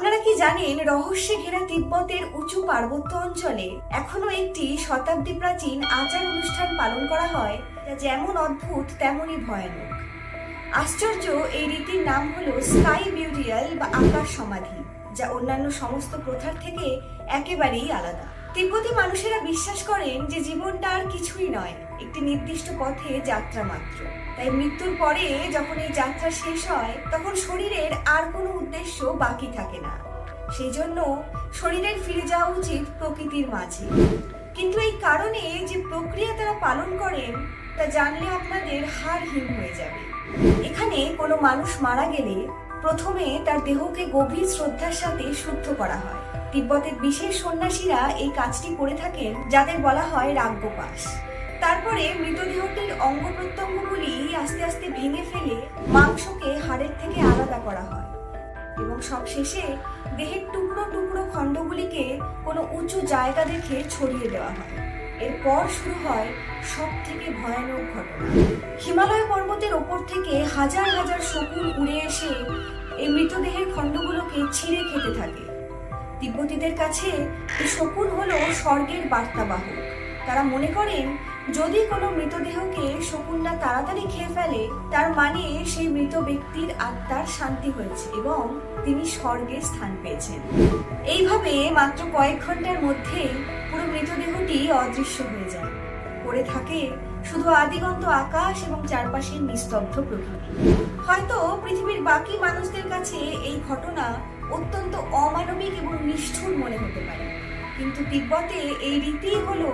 আপনারা কি জানেন, রহস্যে ঘেরা তিব্বতের উঁচু পার্বত্য অঞ্চলে এখনও একটি শতাব্দী প্রাচীন আচার অনুষ্ঠান পালন করা হয়, যা যেমন অদ্ভুত, তেমনই ভয়ানক। আশ্চর্য, এই রীতির নাম হলো স্কাই মিউরিয়াল বা আকাশ সমাধি, যা অন্যান্য সমস্ত প্রথার থেকে একেবারেই আলাদা। তিব্বতী মানুষেরা বিশ্বাস করেন যে জীবনটা আর কিছুই নয়, একটি নির্দিষ্ট পথে যাত্রা মাত্র। তাই মৃত্যুর পরে যখন এই যাত্রা শেষ হয়, তখন শরীরের আর কোনো উদ্দেশ্য বাকি থাকে না। সেই জন্য শরীরের ফিরে যাওয়া উচিত প্রকৃতির মাঝে। কিন্তু এই কারণে যে প্রক্রিয়া তারা পালন করেন, তা জানলে আপনাদের হাড় হিম হয়ে যাবে। এখানে কোনো মানুষ মারা গেলে প্রথমে তার দেহকে গভীর শ্রদ্ধার সাথে শুদ্ধ করা হয়। তিব্বতের বিশেষ সন্ন্যাসীরা এই কাজটি করে থাকেন, যাদের বলা হয় রাজ্ঞপাস তারপরে মৃতদেহটির অঙ্গ প্রত্যঙ্গগুলি আস্তে আস্তে ভেঙে ফেলে মাংসকে হাড়ের থেকে আলাদা করা হয় এবং সবশেষে দেহের টুকরো টুকরো খণ্ডগুলিকে কোনো উঁচু জায়গা দেখে ছড়িয়ে দেওয়া হয়। এরপর শুরু হয় সব থেকে ভয়ানক ঘটনা। হিমালয় পর্বতের ওপর থেকে হাজার হাজার শকুন উড়ে এসে এই মৃতদেহের খণ্ডগুলোকে ছিঁড়ে খেতে থাকে। তিব্বতীদের কাছে এই শকুন হলো স্বর্গের বার্তাবাহক। তারা মনে করেন, যদি কোনো মৃতদেহকে শকুনরা তাড়াতাড়ি খেয়ে ফেলে, তার মানে সেই মৃত ব্যক্তির আত্মার শান্তি হয়েছে এবং তিনি স্বর্গে স্থান পেয়েছেন। এইভাবে মাত্র কয়েক ঘণ্টার মধ্যে পুরো মৃতদেহটি অদৃশ্য হয়ে যায়। পড়ে থাকে শুধু আদিগন্ত আকাশ এবং চারপাশের নিস্তব্ধ প্রকৃতি। হয়তো পৃথিবীর বাকি মানুষদের কাছে এই ঘটনা অত্যন্ত অমানবিক এবং নিষ্ঠুর মনে হতে পারে। কিন্তু তিব্বতে এই রীতি হলো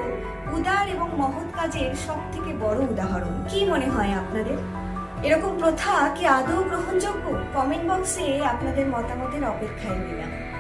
উদার এবং মহৎ কাজের সব থেকে বড় উদাহরণ। কি মনে হয় আপনাদের? এরকম প্রথা কি আদৌ গ্রহণযোগ্য? কমেন্ট বক্সে আপনাদের মতামতের অপেক্ষায় রইলাম